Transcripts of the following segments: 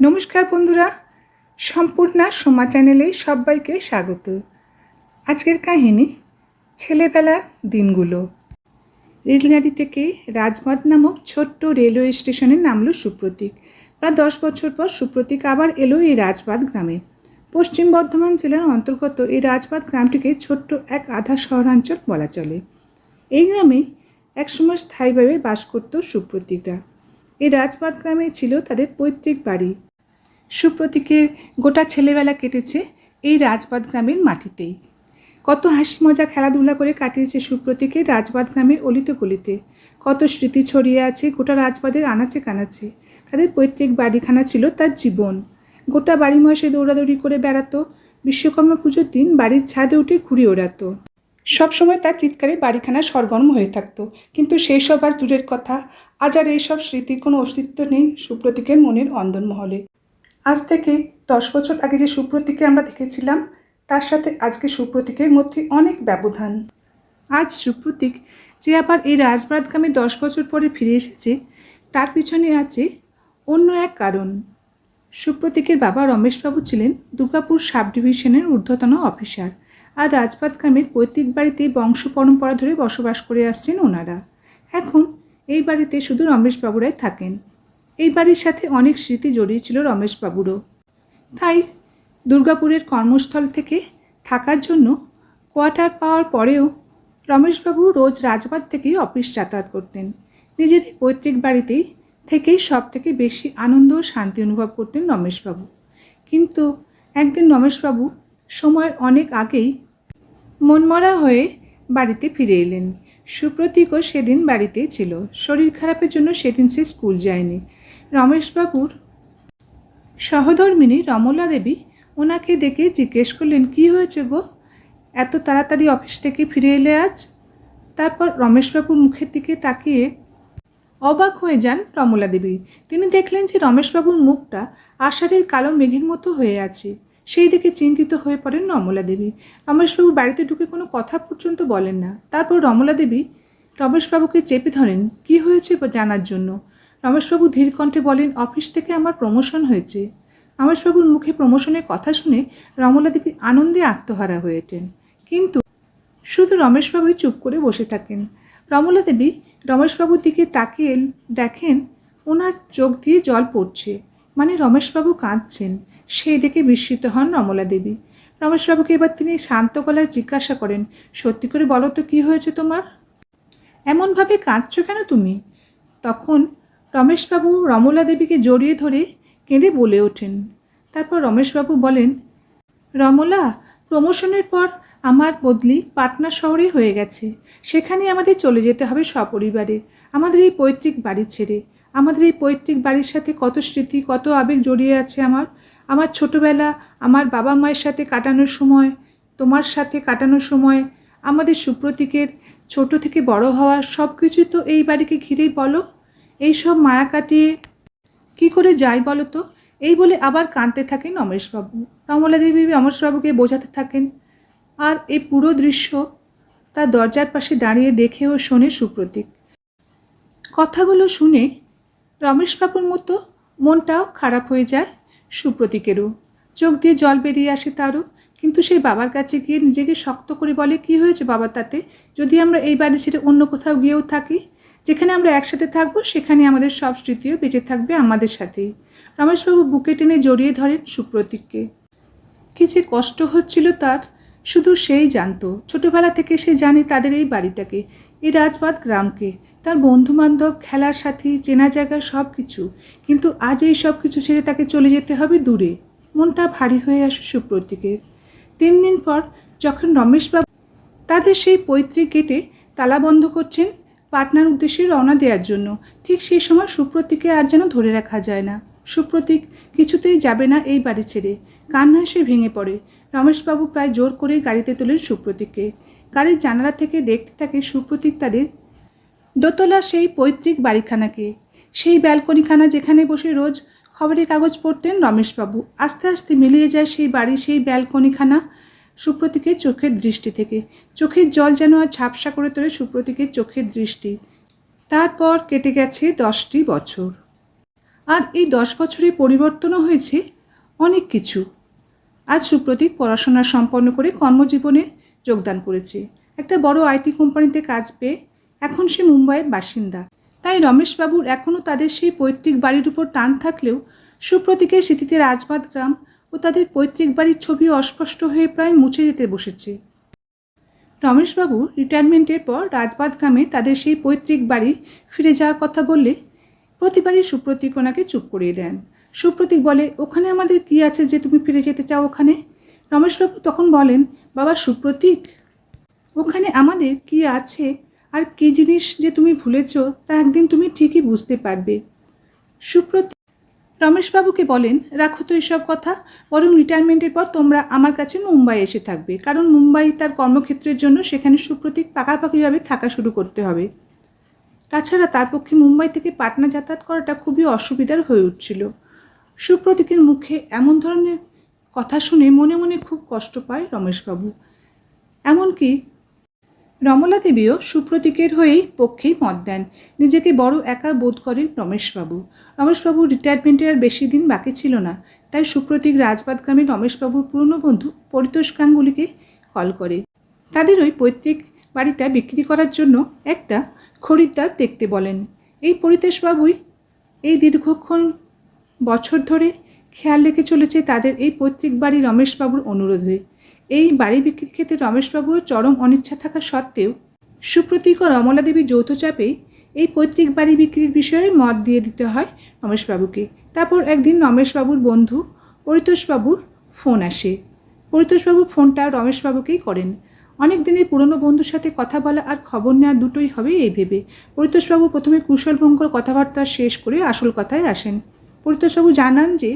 নমস্কার বন্ধুরা, সম্পূর্ণা সোমা চ্যানেলে সবাইকে স্বাগত। আজকের কাহিনী, ছেলেবেলার দিনগুলো। রেলগাড়ি থেকে রাজবাদ নামক ছোট্ট রেলওয়ে স্টেশনে নামলো সুপ্রতীক। প্রায় দশ বছর পর সুপ্রতীক আবার এলো এই রাজবাদ গ্রামে। পশ্চিম বর্ধমান জেলার অন্তর্গত এই রাজবাদ গ্রামটিকে ছোট্ট এক আধা শহরাঞ্চল বলা চলে। এই গ্রামে একসময় স্থায়ীভাবে বাস করত সুপ্রতীকরা। এই রাজবাদ গ্রামে ছিল তাদের পৈতৃক বাড়ি। সুপ্রতীকের গোটা ছেলেবেলা কেটেছে এই রাজবাদ গ্রামের মাটিতেই। কত হাসি মজা খেলাধুলা করে কাটিয়েছে সুপ্রতীকের রাজবাদ গ্রামের অলিতে গলিতে। কত স্মৃতি ছড়িয়ে আছে গোটা রাজবাদের আনাচে কানাচে। তাদের পৈতৃক বাড়িখানা ছিল তার জীবন। গোটা বাড়ি ময়সে দৌড়াদৌড়ি করে বেড়াতো। বিশ্বকর্মা পুজোর দিন বাড়ির ছাদে উঠে ঘুরে ওড়াতো। সবসময় তার চিৎকারে বাড়িখানা সরগরম হয়ে থাকতো। কিন্তু সেই সব আর দূরের কথা। আজ আর এইসব স্মৃতির কোনো অস্তিত্ব নেই সুপ্রতীকের মনের অন্দরমহলে। আজ থেকে দশ বছর আগে যে সুপ্রতীককে আমরা দেখেছিলাম, তার সাথে আজকে সুপ্রতীকের মধ্যে অনেক ব্যবধান। আজ সুপ্রতীক যে আবার এই রাজবাদ গ্রামে দশ বছর পরে ফিরে এসেছে, তার পিছনে আছে অন্য এক কারণ। সুপ্রতীকের বাবা রমেশবাবু ছিলেন দুর্গাপুর সাব ডিভিশনের ঊর্ধ্বতন অফিসার আর রাজবাদ গ্রামের পৈতৃক বাড়িতে বংশ পরম্পরা ধরে বসবাস করে আসছেন ওনারা। এখন এই বাড়িতে শুধু রমেশবাবুরাই থাকেন। এই বাড়ির সাথে অনেক স্মৃতি জড়িয়ে ছিল রমেশবাবুরও। তাই দুর্গাপুরের কর্মস্থল থেকে থাকার জন্য কোয়ার্টার পাওয়ার পরেও রমেশবাবু রোজ রাজবাদ থেকেই অফিস যাতায়াত করতেন। নিজের পৈতৃক বাড়িতেই থেকেই সব থেকে বেশি আনন্দ ও শান্তি অনুভব করতেন রমেশবাবু। কিন্তু একদিন রমেশবাবু সময়ের অনেক আগেই মনমরা হয়ে বাড়িতে ফিরে এলেন। সুপ্রতীকও সেদিন বাড়িতেই ছিল। শরীর খারাপের জন্য সেদিন সে স্কুল যায়নি। রমেশবাবুর সহধর্মিনী রমলা দেবী ওনাকে দেখে জিজ্ঞেস করলেন, কি হয়েছে গো? এত তাড়াতাড়ি অফিস থেকে ফিরে এলে আজ? তারপর রমেশবাবুর মুখের দিকে তাকিয়ে অবাক হয়ে যান রমলা দেবী। তিনি দেখলেন যে রমেশবাবুর মুখটা আষাঢ়ের কালো মেঘের মতো হয়ে আছে। সেই দিকে চিন্তিত হয়ে পড়েন রমলা দেবী। রমেশবাবু বাড়িতে ঢুকে কোনো কথা পর্যন্ত বলেন না। তারপর রমলা দেবী রমেশবাবুকে চেপে ধরেন, কি হয়েছে জানার জন্য? রমেশবাবু ধীর কণ্ঠে বলেন, অফিস থেকে আমার প্রমোশন হয়েছে। রমেশবাবুর মুখে প্রমোশনের কথা শুনে রমলা দেবী আনন্দে আত্মহারা হয়ে ওঠেন। কিন্তু শুধু রমেশবাবুই চুপ করে বসে থাকেন। রমলা দেবী রমেশবাবুর দিকে তাকিয়ে দেখেন, ওনার চোখ দিয়ে জল পড়ছে। মানে রমেশবাবু কাঁদছেন। সেই দেখে বিস্মিত হন রমলা দেবী রমেশবাবুকে এবার তিনি শান্ত গলায় জিজ্ঞাসা করেন, সত্যি করে বলো তো, কী হয়েছে তোমার? এমনভাবে কাঁদছো কেন তুমি? তখন রমেশবাবু রমলা দেবীকে জড়িয়ে ধরে কেঁদে বলে ওঠেন। তারপর রমেশবাবু বলেন, রমলা, প্রমোশনের পর আমার বদলি পাটনা শহরে হয়ে গেছে। সেখানে আমাদের চলে যেতে হবে সপরিবারে। আমাদের এই পৈতৃক বাড়ি ছেড়ে। আমাদের এই পৈতৃক বাড়ির সাথে কত স্মৃতি, কত আবেগ জড়িয়ে আছে আমার। আমার ছোটবেলা আমার বাবা মায়ের সাথে কাটানোর সময়, তোমার সাথে কাটানোর সময়, আমাদের সুপ্রতীকের ছোট থেকে বড় হওয়া সব কিছু তো এই বাড়িকে ঘিরেই বলো। এই সব মায়া কাটিয়ে কি করে যাই বলো তো? এই বলে আবার কাঁদতে থাকেন রমেশবাবু রমলা দেবী রমেশবাবুকে বোঝাতে থাকেন। আর এই পুরো দৃশ্য তার দরজার পাশে দাঁড়িয়ে দেখে ও শোনে সুপ্রতীক। কথাগুলো শুনে রমেশবাবুর মতো মনটাও খারাপ হয়ে যায় সুপ্রতীকেরও। চোখ দিয়ে জল বেরিয়ে আসে তারও। কিন্তু সেই বাবার কাছে গিয়ে নিজেকে শক্ত করে বলে, কি হয়েছে বাবার তাতে? যদি আমরা এই বাড়ি ছেড়ে অন্য কোথাও গিয়েও থাকি যেখানে আমরা একসাথে থাকব, সেখানে আমাদের সব স্মৃতিও বেঁচে থাকবে আমাদের সাথেই। রমেশবাবু বুকে টেনে জড়িয়ে ধরেন সুপ্রতীককে। কি যে কষ্ট হচ্ছিল তার, শুধু সেই জানতো। ছোটবেলা থেকে সে জানে তাদের এই বাড়িটাকে, এই রাজবাদ গ্রামকে, তার বন্ধুবান্ধব, খেলার সাথী, চেনা জায়গা সব কিছু কিন্তু আজ এই সব কিছু ছেড়ে তাকে চলে যেতে হবে দূরে। মনটা ভারী হয়ে আসে সুপ্রতীকের। তিন দিন পর যখন রমেশবাবু তাদের সেই পৈতৃক গেটে তালা বন্ধ করছেন পাটনার উদ্দেশ্যে রওনা দেওয়ার জন্য। ঠিক সেই সময় সুপ্রতীকে আর যেন ধরে রাখা যায় না। সুপ্রতীক কিছুতেই যাবে না এই বাড়ি ছেড়ে। কান্নায় সে ভেঙে পড়ে। রমেশবাবু প্রায় জোর করে গাড়িতে তোলেন সুপ্রতীককে। গাড়ির জানালা থেকে দেখতে থাকে সুপ্রতীক তাদের দোতলা সেই পৈতৃক বাড়িখানাকে। সেই ব্যালকনিখানা যেখানে বসে রোজ খবরের কাগজ পড়তেন রমেশবাবু। আস্তে আস্তে মিলিয়ে যায় সেই বাড়ি সেই ব্যালকনিখানা। সুপ্রতীকের চোখের দৃষ্টি থেকে। চোখের জল যেন আর ঝাপসা করে তোলে সুপ্রতীকের চোখের দৃষ্টি। তারপর কেটে গেছে দশটি বছর। আর এই দশ বছরে পরিবর্তনও হয়েছে অনেক কিছু। আজ সুপ্রতীক পড়াশোনা সম্পন্ন করে কর্মজীবনে যোগদান করেছে। একটা বড় আইটি কোম্পানিতে কাজ পেয়ে এখন সে মুম্বাইয়ের বাসিন্দা। তাই রমেশবাবুর এখনও তাদের সেই পৈতৃক বাড়ির উপর টান থাকলেও সুপ্রতীকের স্মৃতিতে রাজবাদ গ্রাম ও তাদের পৈতৃক বাড়ির ছবি অস্পষ্ট হয়ে প্রায় মুছে যেতে বসেছে। রমেশবাবু রিটায়ারমেন্টের পর রাজবাদ গ্রামে তাদের সেই পৈতৃক বাড়ি ফিরে যাওয়ার কথা বললে প্রতিবারই সুপ্রতীক ওনাকে চুপ করিয়ে দেন। সুপ্রতীক বলে, ওখানে আমাদের কি আছে যে তুমি ফিরে যেতে চাও ওখানে? রমেশবাবু তখন বলেন, বাবা, সুপ্রতীক, ওখানে আমাদের কি আছে? আর কি জিনিস যে তুমি ভুলেছ তা একদিন তুমি ঠিকই বুঝতে পারবে। সুপ্রতীক রমেশবাবুকে বলেন, রাখো তো এসব কথা। বরং রিটায়ারমেন্টের পর তোমরা আমার কাছে মুম্বাই এসে থাকবে। কারণ মুম্বাই তার কর্মক্ষেত্রের জন্য সেখানে সুপ্রতীক পাকাপাকিভাবে থাকা শুরু করতে হবে। তাছাড়া তার পক্ষে মুম্বাই থেকে পাটনা যাতায়াত করাটা খুবই অসুবিধার হয়ে উঠছিল। সুপ্রতীকের মুখে এমন ধরনের কথা শুনে মনে মনে খুব কষ্ট পায় রমেশবাবু। এমনকি রমলা দেবীও সুপ্রতীকের হয়েই পক্ষেই মত দেন। নিজেকে বড় একা বোধ করেন রমেশবাবু। রমেশবাবু রিটায়ারমেন্টের আর বেশি দিন বাকি ছিল না। তাই সুপ্রতীক রাজবাদ গ্রামে রমেশবাবুর পুরনো বন্ধু পরিতোষ গাঙ্গুলিকে কল করে। তাদের ওই পৈতৃক বাড়িটা বিক্রি করার জন্য একটা খরিদ্দার দেখতে বলেন। এই পরিতোষবাবুই এই দীর্ঘক্ষণ বছর ধরে খেয়াল রেখে চলেছে তাদের এই পৈতৃক বাড়ি রমেশবাবুর অনুরোধে। এই বাড়ি বিক্রির ক্ষেত্রে রমেশবাবুর চরম অনিচ্ছা থাকা সত্ত্বেও সুপ্রতীক ও রমলা দেবী যৌথ চাপে এই পৈতৃক বাড়ি বিক্রির বিষয়ে মত দিয়ে দিতে হয় রমেশবাবুকে। তারপর একদিন রমেশবাবুর বন্ধু পরিতোষবাবুর ফোন আসে। পরিতোষবাবু ফোনটা রমেশবাবুকেই করেন। অনেক দিনের পুরনো বন্ধুর সাথে কথা বলা আর খবর নেওয়া দুটোই হবে এই ভেবে পরিতোষবাবু প্রথমে কুশলভঙ্কর কথাবার্তা শেষ করে আসল কথায় আসেন। পরিতোষবাবু জানান যে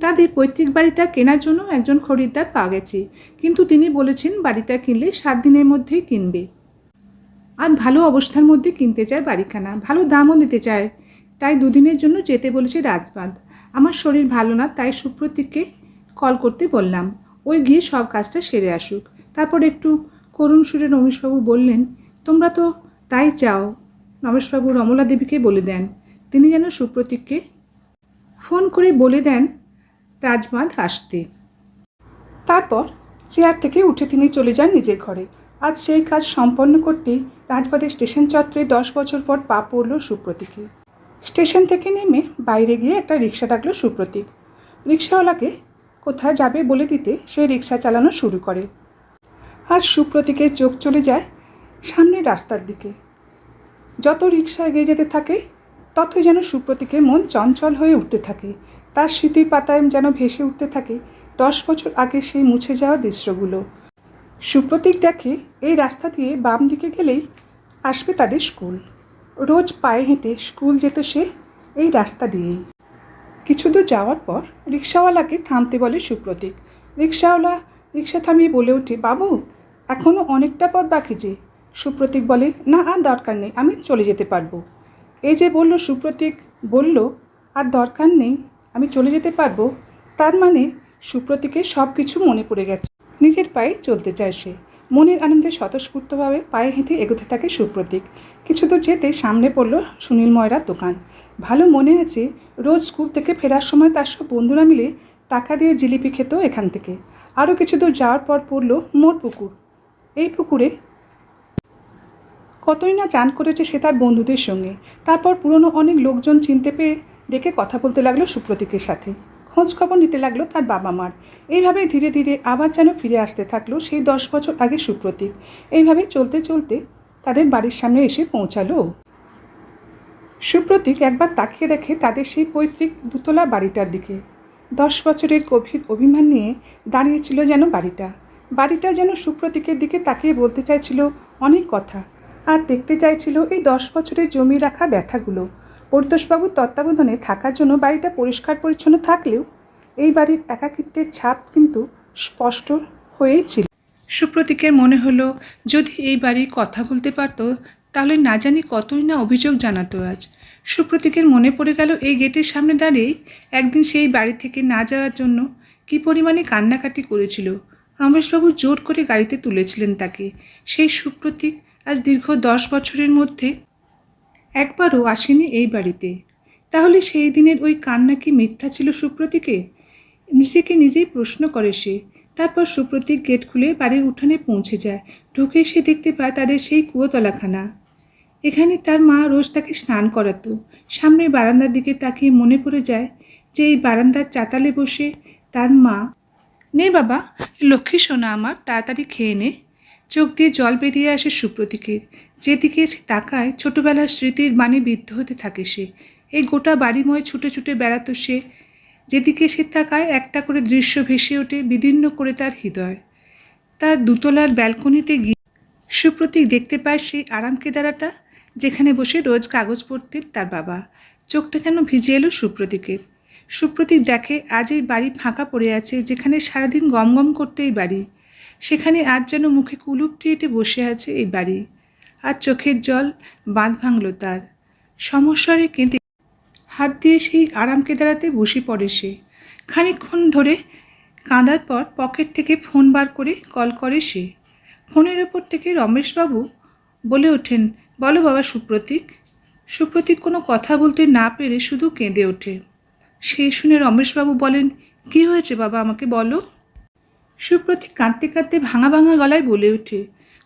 তাদের পৈতৃক বাড়িটা কেনার জন্য একজন খরিদ্দার পাওয়া গেছে। কিন্তু তিনি বলেছেন, বাড়িটা কিনলে সাত দিনের মধ্যেই কিনবে। আর ভালো অবস্থার মধ্যে কিনতে চায় বাড়িখানা। ভালো দামও নিতে চায়। তাই দুদিনের জন্য যেতে বলেছে রাজবাঁধ। আমার শরীর ভালো না, তাই সুপ্রতীককে কল করতে বললাম। ওই গিয়ে সব কাজটা সেরে আসুক। তারপর একটু করুণ সুরে রমেশবাবু বললেন, তোমরা তো তাই চাও। রমেশবাবু রমলা দেবীকে বলে দেন। তিনি যেন সুপ্রতীককে ফোন করে বলে দেন রাজবাঁধ আসতে। তারপর চেয়ার থেকে উঠে তিনি চলে যান নিজের ঘরে। আজ সেই কাজ সম্পন্ন করতেই রাজবাঁধের স্টেশন চত্বরে দশ বছর পর পা পড়ল সুপ্রতীকে। স্টেশন থেকে নেমে বাইরে গিয়ে একটা রিক্সা ডাকলো সুপ্রতীক। রিক্সাওয়ালাকে কোথায় যাবে বলে দিতে সে রিক্সা চালানো শুরু করে। আর সুপ্রতীকের চোখ চলে যায় সামনের রাস্তার দিকে। যত রিক্সা এগিয়ে যেতে থাকে, ততই যেন সুপ্রতীকের মন চঞ্চল হয়ে উঠতে থাকে। তার স্মৃতির পাতায় যেন ভেসে উঠতে থাকে দশ বছর আগে সেই মুছে যাওয়া দৃশ্যগুলো। সুপ্রতীক দেখে এই রাস্তা দিয়ে বাম দিকে গেলেই আসবে তাদের স্কুল। রোজ পায়ে হেঁটে স্কুল যেত সে এই রাস্তা দিয়েই। কিছু দূর যাওয়ার পর রিক্সাওয়ালাকে থামতে বলে সুপ্রতীক। রিক্সাওয়ালা রিক্সা থামিয়ে বলে ওঠে, বাবু এখনও অনেকটা পথ বাকি যে। সুপ্রতীক বলে, না, আর দরকার নেই, আমি চলে যেতে পারব। এই যে বলল সুপ্রতীক, বলল, আর দরকার নেই আমি চলে যেতে পারব? তার মানে সুপ্রতীকের সব কিছু মনে পড়ে গেছে। নিজের পায়ে চলতে চায় সে। মনের আনন্দে স্বতঃস্ফূর্তভাবে পায়ে হেঁটে এগোতে থাকে সুপ্রতীক। কিছু দূর যেতে সামনে পড়ল সুনীল ময়রার দোকান। ভালো মনে আছে রোজ স্কুল থেকে ফেরার সময় তার সব বন্ধুরা মিলে টাকা দিয়ে জিলিপি খেত এখান থেকে। আরও কিছু দূর যাওয়ার পর পড়ল মোর পুকুর। এই পুকুরে কতই না চান করেছে সে তার বন্ধুদের সঙ্গে। তারপর পুরনো অনেক লোকজন চিনতে পেরে ডেকে কথা বলতে লাগল সুপ্রতীকের সাথে। খোঁজ খবর নিতে লাগল তার বাবা মার এইভাবে ধীরে ধীরে আবার যেন ফিরে আসতে থাকল সেই দশ বছর আগে সুপ্রতীক। এইভাবে চলতে চলতে তাদের বাড়ির সামনে এসে পৌঁছালো। সুপ্রতীক একবার তাকিয়ে দেখে তাদের সেই পৈতৃক দুতলা বাড়িটার দিকে। দশ বছরের গভীর অভিমান নিয়ে দাঁড়িয়েছিল যেন বাড়িটা। বাড়িটাও যেন সুপ্রতীকের দিকে তাকিয়ে বলতে চাইছিল অনেক কথা। আর দেখতে চাইছিল এই দশ বছরের জমি রাখা ব্যথাগুলো। পরিতোষবাবুর তত্ত্বাবধানে থাকার জন্য বাড়িটা পরিষ্কার পরিচ্ছন্ন থাকলেও এই বাড়ির একাকিত্বের ছাপ কিন্তু স্পষ্ট হয়েই ছিল। সুপ্রতীকের মনে হলো, যদি এই বাড়ি কথা বলতে পারতো, তাহলে না জানি কতই না অভিযোগ জানাতো আজ। সুপ্রতীকের মনে পড়ে গেল, এই গেটের সামনে দাঁড়িয়েই একদিন সেই বাড়ি থেকে না যাওয়ার জন্য কি পরিমাণে কান্নাকাটি করেছিল। রমেশবাবু জোর করে গাড়িতে তুলেছিলেন তাকে। সেই সুপ্রতীক আজ দীর্ঘ দশ বছরের মধ্যে একবারও আসেনি এই বাড়িতে। তাহলে সেই দিনের ওই কান্না কি মিথ্যা ছিল সুপ্রতীকে? নিজেকে নিজেই প্রশ্ন করে সে। তারপর সুপ্রতীক গেট খুলে বাড়ির উঠানে পৌঁছে যায়। ঢুকে সে দেখতে পায় তাদের সেই কুয়োতলাখানা। এখানে তার মা রোজ তাকে স্নান করাতো। সামনে বারান্দার দিকে তাকিয়ে মনে পড়ে যায় যে এই বারান্দার চাতালে বসে তার মা। নে বাবা, লক্ষ্মী সোনা আমার, তাড়াতাড়ি খেয়ে নে। চোখ দিয়ে জল বেরিয়ে আসে সুপ্রতীকের। যেদিকে তাকায়, ছোটবেলার স্মৃতির মানে বিদ্ধ হতে থাকে সে। এই গোটা বাড়িময় ছুটে ছুটে বেড়াতো সে। যেদিকে সে তাকায়, একটা করে দৃশ্য ভেসে ওঠে, বিদীর্ণ করে তার হৃদয়। তার দুতলার ব্যালকনিতে গিয়ে সুপ্রতীক দেখতে পায় সেই আরাম কেদারাটা, যেখানে বসে রোজ কাগজ পড়তেন তার বাবা। চোখটা কেন ভিজে এলো সুপ্রতীকের? সুপ্রতীক দেখে, আজ এই বাড়ি ফাঁকা পড়ে আছে, যেখানে সারাদিন গম গম করতে এই বাড়ি। সেখানে আজ যেন মুখে কুলুপ টিয়েটে বসে আছে এই বাড়ি। আর চোখের জল বাঁধ ভাঙল তার। সমস্যারে কেঁদে হাত দিয়ে সেই আরাম কেদারাতে বসে পড়ে সে। খানিকক্ষণ ধরে কাঁদার পর পকেট থেকে ফোন বার করে কল করে সে। ফোনের ওপর থেকে রমেশবাবু বলে ওঠেন, বলো বাবা সুপ্রতীক। সুপ্রতীক কোনো কথা বলতে না পেরে শুধু কেঁদে ওঠে। সে শুনে রমেশবাবু বলেন, কি হয়েছে বাবা, আমাকে বলো। সুপ্রতীক কাঁদতে কাঁদতে ভাঙা ভাঙা গলায় বলে ওঠে,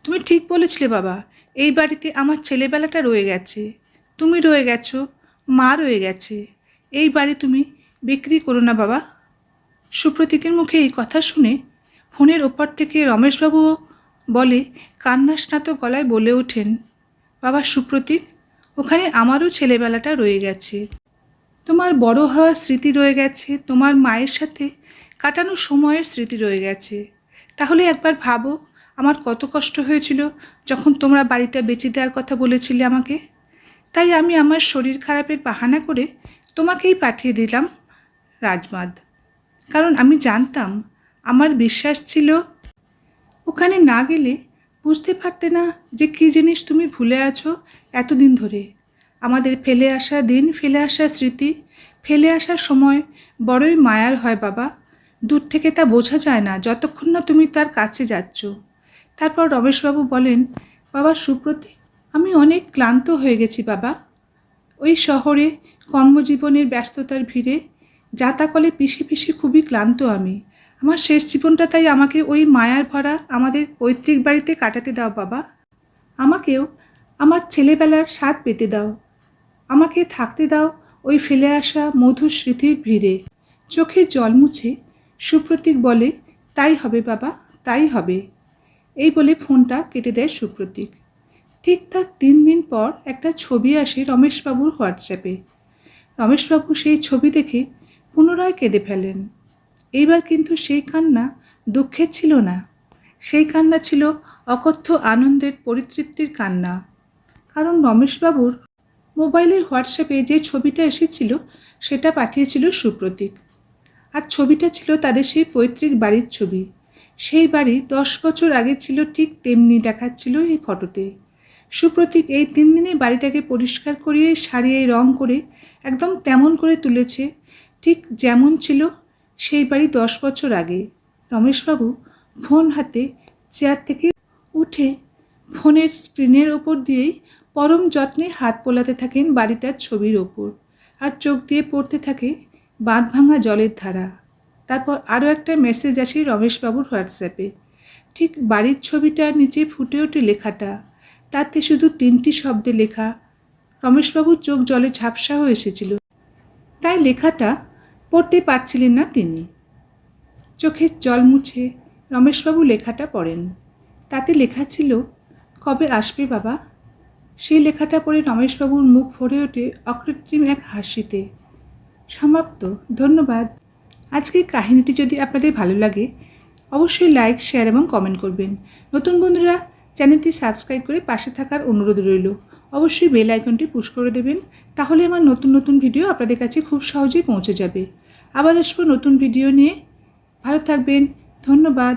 তুমি ঠিক বলেছিলে বাবা, এই বাড়িতে আমার ছেলেবেলাটা রয়ে গেছে। তুমি রয়ে গেছো, মা রয়ে গেছে। এই বাড়ি তুমি বিক্রি করো না বাবা। সুপ্রতীকের মুখে এই কথা শুনে ফোনের ওপর থেকে রমেশবাবু বলে কান্না স্নাত গলায় বলে ওঠেন, বাবা সুপ্রতীক, ওখানে আমারও ছেলেবেলাটা রয়ে গেছে। তোমার বড় হওয়ার স্মৃতি রয়ে গেছে, তোমার মায়ের সাথে কাটানো সময়ের স্মৃতি রয়ে গেছে। তাহলে একবার ভাবো, আমার কত কষ্ট হয়েছিল যখন তোমরা বাড়িটা বেঁচে দেওয়ার কথা বলেছিলে আমাকে। তাই আমি আমার শরীর খারাপের বাহানা করে তোমাকেই পাঠিয়ে দিলাম, রাজমাদ। কারণ আমি জানতাম, আমার বিশ্বাস ছিল, ওখানে না গেলে বুঝতে পারতে না যে কী জিনিস তুমি ভুলে আছো এতদিন ধরে। আমাদের ফেলে আসা দিন, ফেলে আসা স্মৃতি, ফেলে আসার সময় বড়ই মায়ার হয় বাবা। দূর থেকে তা বোঝা যায় না, যতক্ষণ না তুমি তার কাছে যাচ্ছ। তারপর রমেশবাবু বলেন, বাবা সুপ্রতি আমি অনেক ক্লান্ত হয়ে গেছি, বাবা। ওই শহরে কর্মজীবনের ব্যস্ততার ভিড়ে যাতাকলে পিষে পিষে খুবই ক্লান্ত আমি। আমার শেষ জীবনটা তাই আমাকে ওই মায়ার ভরা আমাদের পৈতৃক বাড়িতে কাটাতে দাও, বাবা। আমাকেও আমার ছেলেবেলার স্বাদ পেতে দাও। আমাকে থাকতে দাও ওই ফেলে আসা মধুর স্মৃতির ভিড়ে। চোখে জল মুছে সুপ্রতীক বলে, তাই হবে বাবা, তাই হবে। এই বলে ফোনটা কেটে দেয় সুপ্রতীক। ঠিক তার তিন দিন পর একটা ছবি আসে রমেশবাবুর হোয়াটসঅ্যাপে। রমেশবাবু সেই ছবি দেখে পুনরায় কেঁদে ফেলেন। এইবার কিন্তু সেই কান্না দুঃখের ছিল না। সেই কান্না ছিল অকথ্য আনন্দের পরিতৃপ্তির কান্না। কারণ রমেশবাবুর মোবাইলের হোয়াটসঅ্যাপে যে ছবিটা এসেছিল, সেটা পাঠিয়েছিল সুপ্রতীক। আর ছবিটা ছিল তাদের সেই পৈতৃক বাড়ির ছবি। সেই বাড়ি দশ বছর আগে ছিল ঠিক তেমনি দেখাচ্ছিল এই ফটোতে। সুপ্রতীক এই তিন দিনে বাড়িটাকে পরিষ্কার করিয়ে, সারিয়ে, রং করে একদম তেমন করে তুলেছে, ঠিক যেমন ছিল সেই বাড়ি দশ বছর আগে। রমেশবাবু ফোন হাতে চেয়ার থেকে উঠে ফোনের স্ক্রিনের ওপর দিয়েই পরম যত্নে হাত পোলাতে থাকেন বাড়িটার ছবির ওপর। আর চোখ দিয়ে পড়তে থাকে বাঁধ ভাঙা জলের ধারা। তারপর আরও একটা মেসেজ আসে রমেশবাবুর হোয়াটসঅ্যাপে। ঠিক বাড়ির ছবিটার নিচে ফুটে ওঠে লেখাটা। তাতে শুধু তিনটি শব্দে লেখা। রমেশবাবুর চোখ জলে ঝাপসা হয়ে এসেছিল। তাই লেখাটা পড়তে পারছিলেন না তিনি। চোখের জল মুছে রমেশবাবু লেখাটা পড়েন। তাতে লেখা ছিল, কবে আসবে বাবা? সেই লেখাটা পড়ে রমেশবাবুর মুখ ভরে ওঠে অকৃত্রিম এক হাসিতে। সমাপ্ত। ধন্যবাদ। আজকের কাহিনীটি যদি আপনাদের ভালো লাগে, অবশ্যই লাইক, শেয়ার এবং কমেন্ট করবেন। নতুন বন্ধুরা, চ্যানেলটি সাবস্ক্রাইব করে পাশে থাকার অনুরোধ রইল। অবশ্যই বেল আইকনটি পুশ করে দেবেন, তাহলে আমার নতুন নতুন ভিডিও আপনাদের কাছে খুব সহজেই পৌঁছে যাবে। আবার আসব নতুন ভিডিও নিয়ে। ভালো থাকবেন। ধন্যবাদ।